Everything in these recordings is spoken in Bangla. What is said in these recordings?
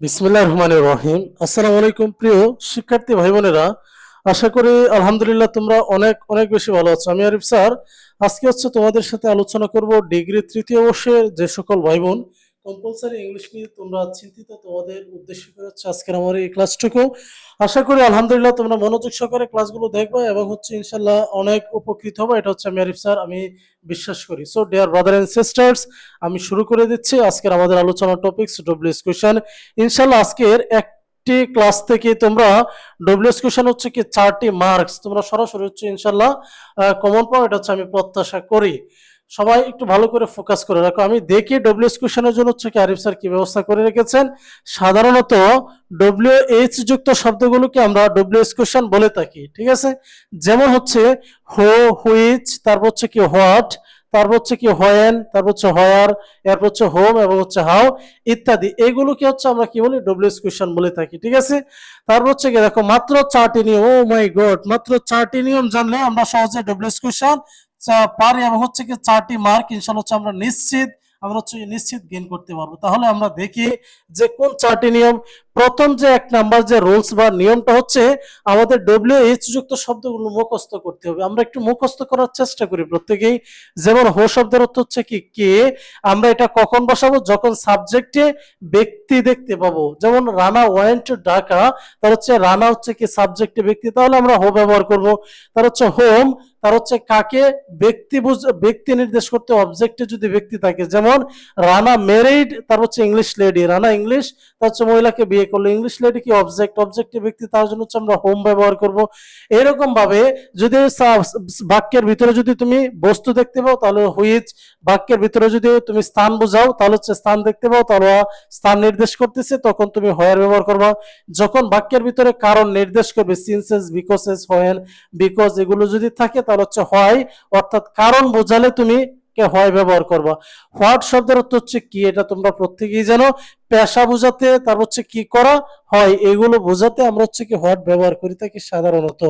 বিসমিল্লাহ রহমান রহিম। আসসালামু আলাইকুম, প্রিয় শিক্ষার্থী ভাই বোনেরা আশা করি, আলহামদুলিল্লাহ, তোমরা অনেক অনেক বেশি ভালো আছো। আমি আরিফ স্যার। আজকে হচ্ছে তোমাদের সাথে আলোচনা করব ডিগ্রি তৃতীয় বর্ষের যে সকল ভাই বোন কম্পালসারি ইংলিশ নিয়ে তোমরা চিন্তিত, তোমাদের উদ্দেশ্য করে হচ্ছে আজকের আমার এই ক্লাসটুকু আশা করি আলহামদুলিল্লাহ তোমরা মনোযোগ সহকারে ক্লাসগুলো দেখবে এবং হচ্ছে ইনশাল্লাহ অনেক উপকৃত হবে। এটা হচ্ছে আমি আরিফ স্যার, আমি বিশ্বাস করি। So dear brother and sisters আমি শুরু করে দিচ্ছি আজকের আমাদের আলোচনা টপিকস ডব্লিউএস কোয়েশন ইনশাল্লাহ আজকের একটি ক্লাস থেকে তোমরা ডব্লিউএস কোয়েশন হচ্ছে কি, চারটি মার্কস তোমরা সরাসরি হচ্ছে ইনশাল্লাহ কমন পাও, এটা হচ্ছে আমি প্রত্যাশা করি। সবাই একটু ভালো করে ফোকাস করে রাখো। আমি দেখি ডব্লিউএস কোয়েশনের জন্য হচ্ছে কি আরিফ স্যার কি ব্যবস্থা করে রেখেছেন। সাধারণত ডব্লিউ এইচ যুক্ত শব্দগুলোকে আমরা ডব্লিউএস কোয়েশন বলে থাকি, ঠিক আছে? যেমন হচ্ছে হো, হুইচ, তারপর হচ্ছে কি হোয়াট, তারপর হচ্ছে কি হোয়েন, তারপর হচ্ছে হয়ার, এরপর হচ্ছে হোম এবং হচ্ছে হাউ ইত্যাদি। এগুলোকে হচ্ছে আমরা কি বলি? ডব্লিউএস কোয়েশন বলে থাকি, ঠিক আছে? তারপর হচ্ছে কি দেখো, মাত্র চারটি নিয়ম, ও মাই গড, মাত্র চারটি নিয়ম জানলে আমরা সহজে ডব্লিউএস কোয়েশন পারি এবং হচ্ছে কি চারটি মার্ক ইনশাল্লাহ হচ্ছে আমরা নিশ্চিত, আমরা হচ্ছে নিশ্চিত গেইন করতে পারব। তাহলে আমরা দেখি যে কোন চারটি নিয়ম। প্রথম যে এক নাম্বার যে রুলস বা নিয়মটা হচ্ছে আমাদের ডব্লিউ এইচ যুক্ত শব্দগুলো মুখস্থ করতে হবে। আমরা একটু মুখস্থ করার চেষ্টা করি প্রত্যেকেই। যেমন হো শব্দের অর্থ হচ্ছে কি কে? আমরা এটা কখন বসাবো? যখন সাবজেক্টে ব্যক্তি দেখতে পাবো। যেমন রানা ওয়েন্ট ঢাকা তার হচ্ছে রানা হচ্ছে কি সাবজেক্টে ব্যক্তি। তাহলে আমরা হো ব্যবহার করব। তার হচ্ছে হোম তার হচ্ছে কাকে ব্যক্তি ব্যক্তি নির্দেশ করতে অবজেক্টে যদি ব্যক্তি থাকে, যেমন রানা মেরিড তার হচ্ছে ইংলিশ লেডি রানা ইংলিশ তার হচ্ছে মহিলাকে বিয়ে করল ইংলিশ লেডি কি অবজেক্ট অবজেক্টে ব্যক্তি, তার জন্য হচ্ছে আমরা হোম ব্যবহার করব। এরকম ভাবে যদি বাক্যের ভিতরে যদি তুমি বস্তু দেখতে পাও, তাহলে হুইচ বাক্যের ভিতরে যদি তুমি স্থান বোঝাও, তাহলে হচ্ছে স্থান দেখতে পাও, তাহলে স্থান নির্দেশ করতেছে, তখন তুমি হয়ার ব্যবহার করবা। যখন বাক্যের ভিতরে কারণ নির্দেশ করবে সিনসেস বিকসেস হোয়েন বিকজ এগুলো যদি থাকে, তাহলে হচ্ছে হয়, অর্থাৎ কারণ বোঝালে তুমি কে হয় ব্যবহার করবা। হোয়াট শব্দের অর্থ হচ্ছে কি? এটা তোমরা প্রত্যেকেই জানো। পেশা বোঝাতে, তার হচ্ছে কি করা হয়, এগুলো বোঝাতে আমরা হচ্ছে কি হোয়াট ব্যবহার করি থাকি সাধারণত।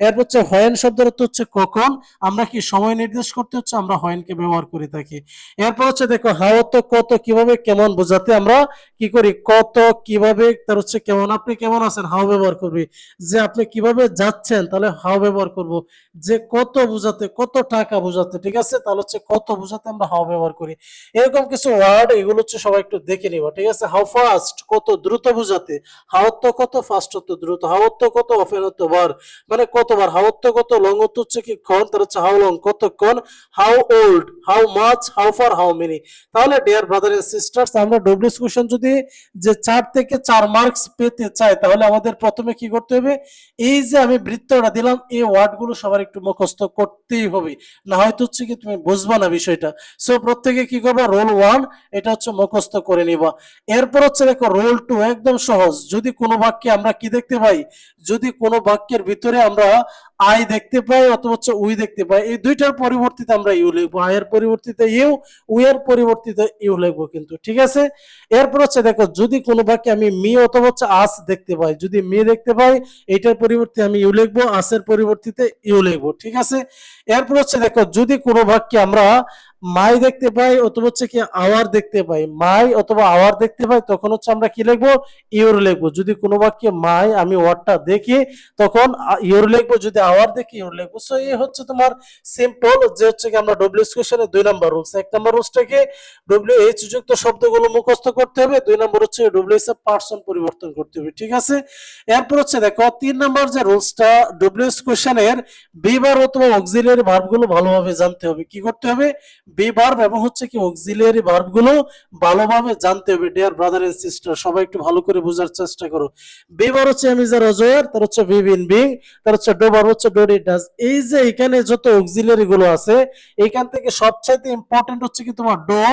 এরপর হচ্ছে হয়েন শব্দের অর্থ হচ্ছে কখন, আমরা কি সময় নির্দেশ করতে হচ্ছে, আমরা হয়েনকে ব্যবহার করে থাকি। এরপর হচ্ছে দেখো হাও তো কত, কীভাবে, কেমন বোঝাতে আমরা কি করি, কত, কীভাবে, তার হচ্ছে কেমন, আপনি কেমন আছেন হাও ব্যবহার করবি। যে আপনি কীভাবে যাচ্ছেন, তাহলে হাও ব্যবহার করব। যে কত বোঝাতে, কত টাকা বোঝাতে, ঠিক আছে? তাহলে হচ্ছে কত বোঝাতে আমরা হাও ব্যবহার করি। এরকম কিছু ওয়ার্ড এগুলো হচ্ছে সবাই একটু দেখে নিবা, ঠিক আছে? হাউ ফাস্ট কত দ্রুত বোঝাতে হাওত্ব কত ফাস্ট হতো দ্রুত হাওত্ব কত অফেন হতো বার মানে কতবার হাওত্ব কত লং হতো হচ্ছে কি ক্ষণ, তার হচ্ছে হাউ লং কতক্ষণ how old how much how far how many তাহলে ডিয়ার ব্রাদার এন্ড সিস্টার্স আমরা ডব্লিউএস কোশ্চেন যদি যে চার থেকে চার মার্কস পেতে চাই, তাহলে আমাদের প্রথমে কি করতে হবে? এই যে আমি বৃত্তটা দিলাম, এই ওয়ার্ডগুলো সবার একটু মুখস্থ করতেই হবে। না হয়তো হচ্ছে কি তুমি বুঝবা না বিষয়টা। সো প্রত্যেকে কি করবা? রোল ওয়ান এটা হচ্ছে মুখস্থ করে নিবা। এরপর হচ্ছে দেখো রোল টু একদম সহজ। যদি কোনো বাক্যে আমরা কি দেখতে পাই? যদি কোনো বাক্যের ভিতরে আমরা আই দেখতে পাই অথবা হচ্ছে উই দেখতে পাই। এই দুইটার পরিবর্তিতে আমরা ইউ লিখব। আয়ের পরিবর্তিতে ইউ উইয়ের পরিবর্তিতে ইউ লিখব কিন্তু, ঠিক আছে? এরপর হচ্ছে দেখো, যদি কোনো বাক্যে আমি মি অথবা হচ্ছে আস দেখতে পাই, যদি মি দেখতে পাই এটার পরিবর্তে আমি ইউ লিখব আসের পরিবর্তিতে ইউ লিখব, ঠিক আছে? এরপর হচ্ছে দেখো, যদি কোনো বাক্যে আমরা মাই দেখতে পাই অথবা হচ্ছে কি আওয়ার দেখতে পাই মাই অথবা আওয়ার দেখতে পাই, তখন হচ্ছে আমরা কি লিখব? ইউর লিখব। যদি কোনো বাক্যে মাই আমি ওয়ার্ডটা দেখি, তখন ইউর লিখব। যদি আওয়ার দেখি ইউর লিখব সো এই হচ্ছে তোমার সিম্পল যে হচ্ছে কি আমরা ডব্লিউ কোশ্চেনের দুই নাম্বার রুলস এক নাম্বার রুলসটাকে ডব্লিউ এইচ যুক্ত শব্দগুলো মুখস্থ করতে হবে, দুই নম্বর হচ্ছে ডব্লিউ এস পার্সন পরিবর্তন করতে হবে, ঠিক আছে? এরপর হচ্ছে দেখো, তিন নাম্বার যে রুলসটা ডব্লিউ কোশ্চেনের বিবার অথবা অক্সিলিয়ারি ভার্বগুলো ভালোভাবে জানতে হবে। কি করতে হবে? বি ভার্ব এবং হচ্ছে কি অক্সিলিয়ারি ভার্বগুলো ভালোভাবে জানতে হবে ডিয়ার ব্রাদার এন্ড সিস্টার সবাই একটু ভালো করে বোঝার চেষ্টা করো। বি বার হচ্ছে আমি যা রজয়ার তার হচ্ছে বি বিন বিং, তার হচ্ছে ডো ভার্ব হচ্ছে ডাজ এই যে এখানে যত অক্সিলিয়ারি গুলো আছে, এখান থেকে সবচাইতে ইম্পর্টেন্ট হচ্ছে কি তোমার ডো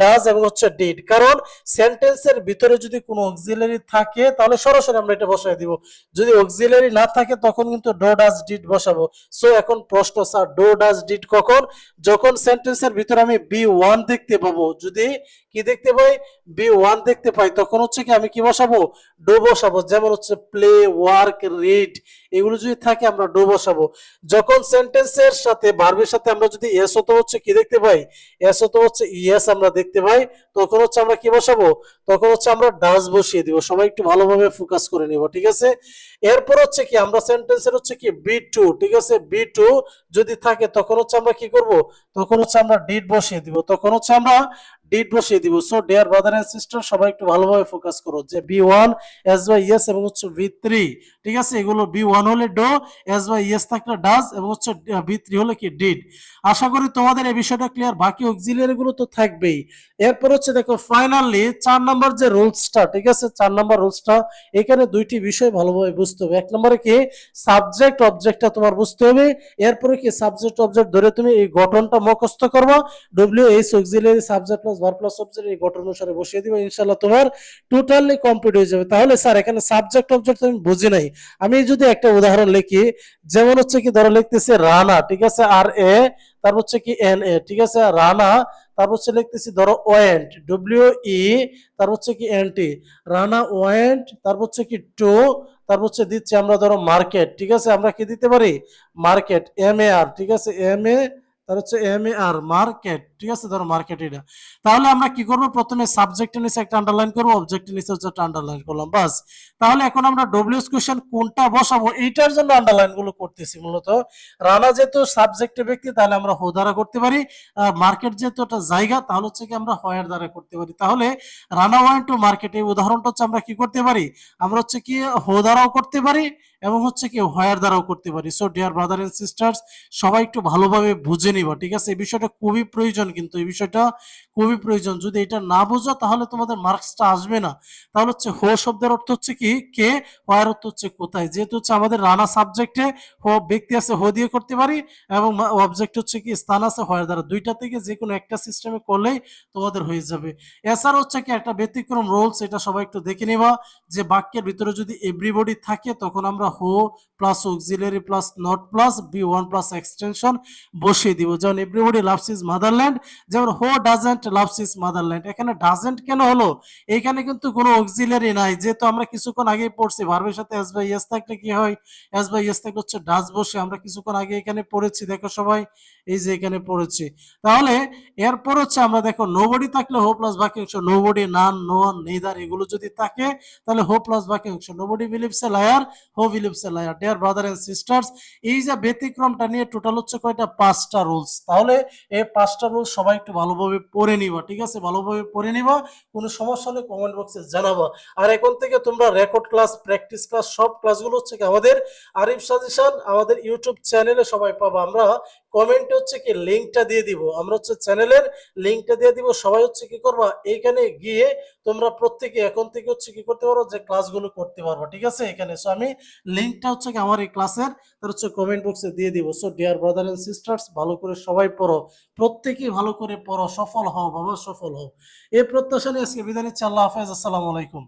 ডাজ এবং হচ্ছে ডিড কারণ সেন্টেন্সের ভিতরে যদি কোনো অক্সিলারি থাকে, তাহলে সরাসরি আমরা এটা বসাই দিব। যদি অক্সিলারি না থাকে, তখন কিন্তু ডো ডাজ ডিড বসাবো। সো এখন প্রশ্ন স্যার ডো ডাজ ডিড কখন? যখন সেন্টেন্সের ভিতরে আমি বি ওয়ান দেখতে পাবো, যদি কি দেখতে পাই? বি ওয়ান দেখতে পাই। তখন হচ্ছে কি আমি কি বসাবো? ডো বসাবো। যেমন হচ্ছে প্লে ওয়ার্ক রিড এগুলো যদি থাকে আমরা ডো বসাবো। যখন সেন্টেন্সের সাথে ভার্বের সাথে আমরা যদি এস হতো হচ্ছে কি দেখতে পাই? এস হতো হচ্ছে ইএস আমরা দেখতে পাই। তখন হচ্ছে আমরা কি বসাবো? তখন হচ্ছে আমরা ডাস বসিয়ে দিব। সবাই একটু ভালোভাবে ফোকাস করে নিব, ঠিক আছে? এরপর হচ্ছে কি আমরা সেন্টেন্সের হচ্ছে কি বি টু ঠিক আছে? বি টু যদি থাকে, তখন হচ্ছে আমরা কি করব? তখন হচ্ছে আমরা ডিড বসিয়ে দিব। তখন হচ্ছে আমরা ডিড বসিয়ে দিব। So dear brother and sister সবাই একটু ভালোভাবে ফোকাস করো যে V one S by es এবং হচ্ছে বি থ্রি ঠিক আছে? এগুলো বি ওয়ান হলে ডো এস বাই ইয়েস থাকলে ডাজ এবং হচ্ছে বি থ্রি হলে কি ডিড আশা করি তোমাদের এই বিষয়টা ক্লিয়ার বাকি অক্সিলিয়ারি গুলো তো থাকবেই। এরপর হচ্ছে দেখো ফাইনালি চার নাম্বার যে রুলসটা, ঠিক আছে? চার নাম্বার রুলসটা, এখানে দুইটি বিষয় ভালোভাবে বুঝতে হবে। এক নম্বরে কি? সাবজেক্ট অবজেক্টটা তোমার বুঝতে হবে। এরপরে কি? সাবজেক্ট অবজেক্ট ধরে তুমি এই গঠনটা মুখস্থ করবা। W H auxiliary subject plus verb plus object এই গঠন অনুসারে বসিয়ে দিবে, ইনশাআল্লাহ তোমার টোটালি কমপ্লিট হয়ে যাবে। তাহলে স্যার এখানে সাবজেক্ট অবজেক্ট আমি বুঝি নাই। আমি যদি একটা উদাহরণ লিখি, যেমন হচ্ছে কি, ধরো লিখতেছে রানা, ঠিক আছে আর এ তারপর হচ্ছে কি এন এ ঠিক আছে, রানা, তারপর হচ্ছে লিখতেছি ধরো ওয়েন্ট ডব্লিউ ই তারপর হচ্ছে কি এন টি রানা ওয়েন্ট তারপর হচ্ছে কি টু তারপর হচ্ছে দিচ্ছি আমরা ধরো মার্কেট ঠিক আছে, আমরা কি দিতে পারি? মার্কেট এম এ আর ঠিক আছে এম এ তার হচ্ছে এম আর মার্কেট ঠিক আছে? ধরো মার্কেট এটা। তাহলে আমরা কি করব? প্রথমে সাবজেক্টের নিচে একটা আন্ডারলাইন করব অবজেক্টের নিচে হচ্ছে আন্ডারলাইন করলাম, বাস। তাহলে এখন আমরা ডব্লিউএস কোশ্চেন কোনটা বসাবো? এইটার জন্য আন্ডারলাইনগুলো করতেছি মূলত। রানা যেহেতু সাবজেক্টের ব্যক্তি, তাহলে আমরা হো দ্বারা করতে পারি। মার্কেট যেহেতু একটা জায়গা, তাহলে হচ্ছে কি আমরা হয়ার দ্বারা করতে পারি। তাহলে রানা ওয়ান টু মার্কেট এই উদাহরণটা হচ্ছে আমরা কি করতে পারি? আমরা হচ্ছে কি হো দ্বারাও করতে পারি এবং হচ্ছে কি হয়ার দ্বারাও করতে পারি। So dear brother and sisters সবাই একটু ভালোভাবে বুঝে নিবা, ঠিক আছে? এই বিষয়টা খুবই প্রয়োজন কিন্তু, এই বিষয়টা খুবই প্রয়োজন। যদি এটা না বোঝো, তাহলে তোমাদের মার্কসটা আসবে না। তাহলে হচ্ছে হো শব্দের অর্থ হচ্ছে কি, কে হয়ার অর্থ হচ্ছে কোথায়? যেহেতু হচ্ছে আমাদের রানা সাবজেক্টে হো, ব্যক্তি আছে, হো দিয়ে করতে পারি এবং অবজেক্ট হচ্ছে কি, স্থান আছে হয়ার দ্বারা। দুইটা থেকে যে কোনো একটা সিস্টেমে করলেই তোমাদের হয়ে যাবে। এছাড়া হচ্ছে কি, একটা ব্যতিক্রম রোলস এটা সবাই একটু দেখে নেবা, যে বাক্যের ভিতরে যদি এভরিবডি থাকে, তখন আমরা who plus auxiliary plus not plus V one plus extension বসিয়ে দিব। যেমন এভরিবডি লাভস ইজ মাদারল্যান্ড যেমন who doesn't loves his motherland এখানে ডাজেন্ট কেন হলো? এখানে কিন্তু কোনো অক্সিলারি নাই। যেহেতু আমরা কিছুক্ষণ আগে পড়ছি, ভার্বের সাথে এস বাই এস থাকলে কি হয়? এস বাই এস থাকলে হচ্ছে ডাজ বসে। আমরা কিছুক্ষণ আগে এখানে পড়েছি, দেখো সবাই, এই যে এখানে পড়েছি। তাহলে এরপর হচ্ছে আমরা দেখো নোবডি থাকলে হো প্লাস বাকি অংশ নোবডি নান নো নেদার এগুলো যদি থাকে, তাহলে হো প্লাস বাকি অংশ nobody believes a liar who believes a liar dear brother and sisters এই যে ব্যতিক্রমটা নিয়ে টোটাল হচ্ছে কয়টা? পাঁচটা রুলস তাহলে এই পাঁচটা রুলস সবাই একটু ভালোভাবে পড়ে নিবা, ঠিক আছে? ভালোভাবে পড়ে নিবা, কোনো সমস্যা হলে কমেন্ট বক্সে জানাবা। আর এখন থেকে তোমরা রেকর্ড ক্লাস প্র্যাকটিস ক্লাস সব ক্লাসগুলো হচ্ছে কি আমাদের আরিফ সাজেশন আমাদের ইউটিউব চ্যানেলে সবাই পাবো। আমরা কমেন্টে হচ্ছে কি লিঙ্কটা দিয়ে দিব। আমরা হচ্ছে চ্যানেলের লিঙ্কটা দিয়ে দিব। সবাই হচ্ছে কি করবা এইখানে গিয়ে তোমরা প্রত্যেকে এখন থেকে হচ্ছে কি করতে পারো যে ক্লাসগুলো করতে পারব, ঠিক আছে? এখানে সো আমি লিঙ্কটা হচ্ছে কি আমার এই ক্লাসের তার হচ্ছে কমেন্ট বক্সে দিয়ে দিব। So dear brother and sisters ভালো করে সবাই পড়ো। প্রত্যেকেই ভালো করে পড়ো, সফল হও, বাবা সফল হও। এই প্রত্যাশা নিয়ে আজকে বিদায় নিচ্ছি। আল্লাহ হাফেজ। আসসালামু আলাইকুম।